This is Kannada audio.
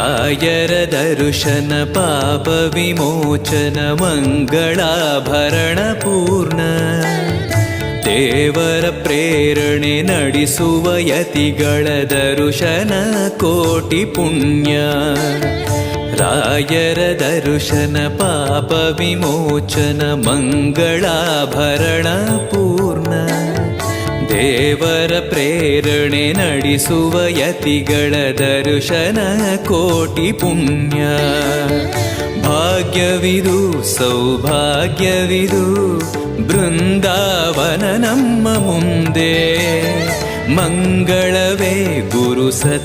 ರಾಯರ ದರ್ಶನ, ಪಾಪ ವಿಮೋಚನ, ಮಂಗಳಾಭರಣ ಪೂರ್ಣ. ದೇವರ ಪ್ರೇರಣೆ ನಡೆಸುವ ಯತಿಗಳ ದರ್ಶನ ಕೋಟಿ ಪುಣ್ಯ. ರಾಯರ ದರ್ಶನ, ಪಾಪ ವಿಮೋಚನ, ಮಂಗಳಾಭರಣ ಪೂರ್ಣ. ದೇವರ ಪ್ರೇರಣೆ ನಡೆಸುವ ಯತಿಗಳ ದರ್ಶನ ಕೋಟಿ ಪುಣ್ಯ. ಭಾಗ್ಯವಿದು, ಸೌಭಾಗ್ಯವಿದು, ಬೃಂದಾವನ ನಮ್ಮ ಮುಂದೆ. ಮಂಗಳವೇ ಗುರು ಸತ್ಯ.